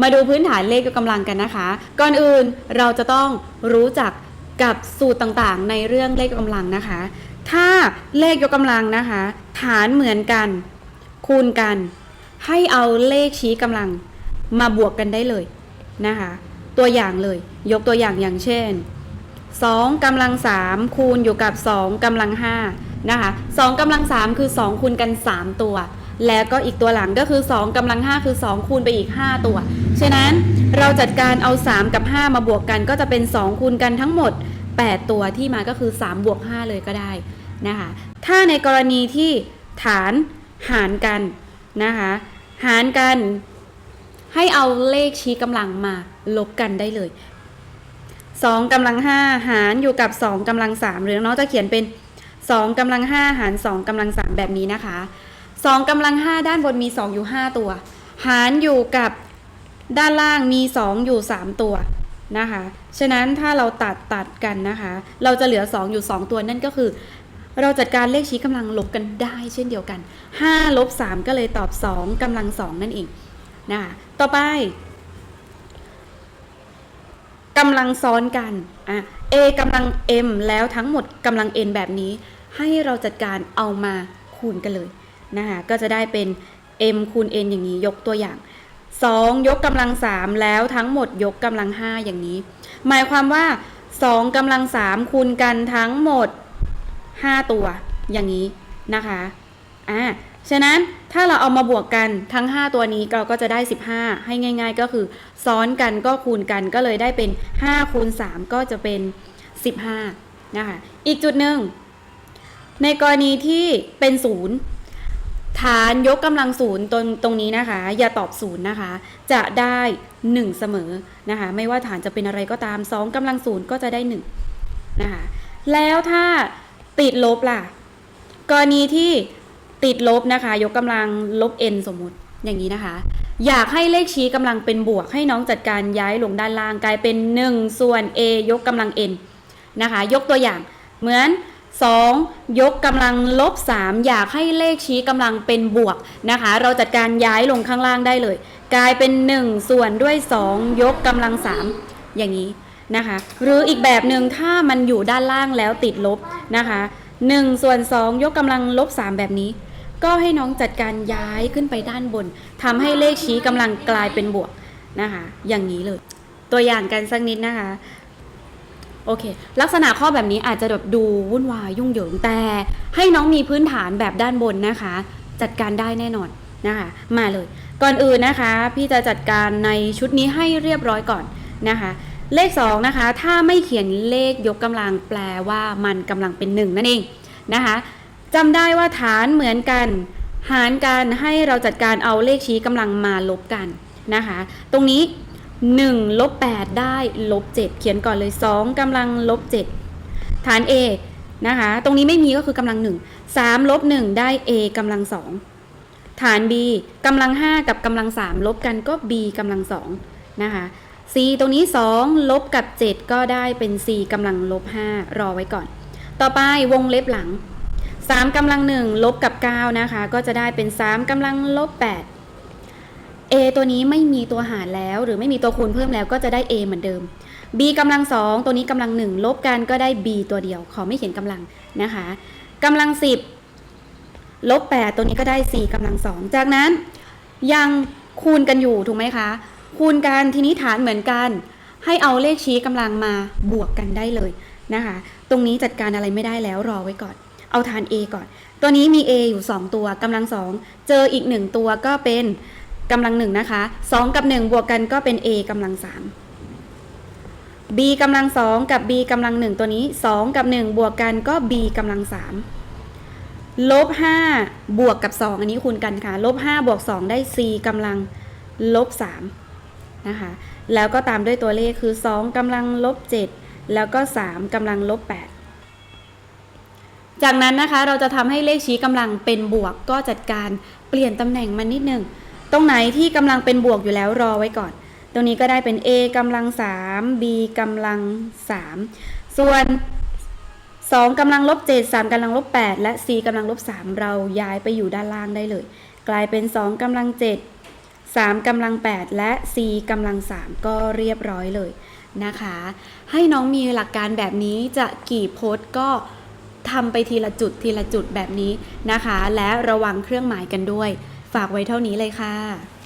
มาดูพื้นฐานเลขยกกำลังกันนะคะ ก่อนอื่นเราจะต้องรู้จักกับสูตรต่างๆ ในเรื่องเลขยกกำลังนะคะ ถ้าเลขยกกำลังนะคะ ฐานเหมือนกัน คูณกัน ให้เอาเลขชี้กำลังมาบวกกันได้เลยนะคะ ตัวอย่างเลย ยกตัวอย่างอย่างเช่น2กำลัง3คูณอยู่กับ 2กำลัง5นะคะ2กำลัง3คือ 2 คูณกัน 3 ตัว แล้วก็อีกตัวหลังก็คือ 2กำลัง 5 คือ 2 คูณไปอีก 5 ตัว ฉะนั้นเราจัดการเอา 3 กับ 5 มาบวกกันก็จะเป็น 2 คูณกันทั้งหมด 8 ตัวที่มาก็คือ 3 บวก 5 เลยก็ได้นะคะ ถ้าในกรณีที่ฐานหารกันนะคะ หารกันให้เอาเลขชี้กำลังมาลบกันได้เลย 2กำลัง 5 หารอยู่กับ 2กำลัง 3 หรือน้องจะเขียนเป็น 2กำลัง 5 หาร 2กำลัง 3 แบบนี้นะคะ 2กำลัง 5 ด้านบนมี 2 อยู่ 5 ตัว หารอยู่กับด้านล่างมี 2 อยู่ 3 ตัวนะคะ ฉะนั้นถ้าเราตัดตัดกันนะคะ เราจะเหลือ 2 อยู่ 2 ตัวนั่นก็คือ เราจัดการเลขชี้กำลังลบกันได้เช่นเดียวกัน 5 ลบ 3 ก็เลยตอบ 2กำลัง 2 นั่นเองนะคะต่อไปกำลังซ้อนกันอะ A กำลัง M แล้วทั้งหมดกำลัง N แบบนี้ ให้เราจัดการเอามาคูณกันเลย นะคะก็จะได้เป็น M คูณ N อย่างนี้ยกตัวอย่าง 2 ยกกำลัง 3 แล้วทั้งหมดยกกำลัง 5 อย่างนี้ หมายความว่า 2กำลัง 3 คูณกันทั้งหมด 5 ตัวอย่างนี้นะคะอ่าฉะนั้นถ้าเราเอามาบวกกันทั้ง 5 ตัวนี้เราก็จะได้ 15 ให้ง่าย ๆ ก็คือซ้อนกันก็คูณกันก็เลยได้เป็น 5 คูณ 3 ก็จะเป็น 15 นะคะ อีกจุดหนึ่ง ในกรณีที่เป็นศูนย์ ฐานยกกำลังศูนย์ตรงตรงนี้นะคะ อย่าตอบศูนย์นะคะ จะได้ 1 เสมอนะคะ ไม่ว่าฐานจะเป็นอะไรก็ตาม 2กำลังศูนย์ก็จะได้ 1 นะคะ แล้วถ้าติดลบล่ะ กรณีที่ติดลบนะคะ ยกกำลังลบ n สมมุติอย่างนี้นะคะ อยากให้เลขชี้กำลังเป็นบวก ให้น้องจัดการย้ายลงด้านล่างกลายเป็น 1 ส่วน a ยกกำลัง n นะคะ ยกตัวอย่างเหมือน 2 ยกกำลังลบ 3 อยากให้เลขชี้กำลังเป็นบวกนะคะ เราจัดการย้ายลงข้างล่างได้เลย กลายเป็น 1 ส่วนด้วย 2 ยกกำลัง 3 อย่างนี้นะคะ หรืออีกแบบหนึ่งถ้ามันอยู่ด้านล่างแล้วติดลบนะคะ1ส่วน2ยกกำลังลบ 3 แบบนี้ ก็ให้น้องจัดการย้ายขึ้นไปด้านบนทำให้เลขชี้กำลังกลายเป็นบวกนะคะ อย่างนี้เลย ตัวอย่างกันสักนิดนะคะ โอเค ลักษณะข้อแบบนี้อาจจะแบบดูวุ่นวายยุ่งเหยิงแต่ ให้น้องมีพื้นฐานแบบด้านบนนะคะ จัดการได้แน่นอนนะคะ มาเลย ก่อนอื่นนะคะ พี่จะจัดการในชุดนี้ให้เรียบร้อยก่อนนะคะ เลข 2 นะคะ ถ้าไม่เขียนเลขยกกำลังแปลว่ามันกำลังเป็น 1 นั่นเองนะคะจำได้ว่าฐานเหมือนกัน หารกันให้เราจัดการเอาเลขชี้กำลังมาลบกันนะคะ ตรงนี้ 1ลบ8ได้ลบ7เขียนก่อนเลย 2กำลังลบ7ฐาน A นะคะ ตรงนี้ไม่มีก็คือกำลัง 1 3ลบ1ได้ A กำลัง 2 ฐาน B กำลัง 5 กับกำลัง 3 ลบกันก็ B กำลัง2นะคะ C ตรงนี้ 2 ลบกับ 7 ก็ได้เป็น C กำลังลบ5รอไว้ก่อน ต่อไปวงเล็บหลัง3กำลัง 1 ลบกับ 9 นะคะ ก็จะได้เป็น 3กำลังลบ8 A ตัวนี้ไม่มีตัวหารแล้ว หรือไม่มีตัวคูณเพิ่มแล้วก็จะได้ A เหมือนเดิม B กำลัง2ตัวนี้กำลัง1ลบกันก็ได้ B ตัวเดียว ขอไม่เขียนกำลังนะคะกำลัง10ลบ8ตัวนี้ก็ได้4กำลัง2จากนั้นยังคูณกันอยู่ถูกไหมคะ คูณกันทีนี้ฐานเหมือนกัน ให้เอาเลขชี้กำลังมาบวกกันได้เลยนะคะ ตรงนี้จัดการอะไรไม่ได้แล้วรอไว้ก่อน เอาฐาน A ก่อน ตัวนี้มี A อยู่ 2 ตัวกำลัง2เจออีก 1 ตัวก็เป็น กำลัง1นะคะ 2 กับ 1 บวกกันก็เป็น A กำลัง 3 B กำลัง 2 กับ B กำลัง 1 ตัวนี้ 2 กับ 1 บวกกันก็ B กำลัง 3 ลบ 5 บวกกับ 2 อันนี้คูณกันค่ะ ลบ 5 บวก 2 ได้ C กำลังลบ 3 นะคะ แล้วก็ตามด้วยตัวเลขคือ 2กำลังลบ 7 แล้วก็ 3กำลังลบ 8จากนั้นนะคะเราจะทำให้เลขชี้กำลังเป็นบวกก็จัดการเปลี่ยนตำแหน่งมันนิดหนึ่ง ตรงไหนที่กำลังเป็นบวกอยู่แล้วรอไว้ก่อน ตรงนี้ก็ได้เป็น a กำลัง 3 b กำลัง 3 ส่วน 2กำลังลบ7 3กำลังลบ8และ c กำลังลบ3เราย้ายไปอยู่ด้านล่างได้เลย กลายเป็น 2กำลัง 7 3กำลัง 8 และ c กำลัง 3 ก็เรียบร้อยเลยนะคะ ให้น้องมีหลักการแบบนี้จะกี่โพสก็ทำไปทีละจุดทีละจุดแบบนี้นะคะ และระวังเครื่องหมายกันด้วย ฝากไว้เท่านี้เลยค่ะ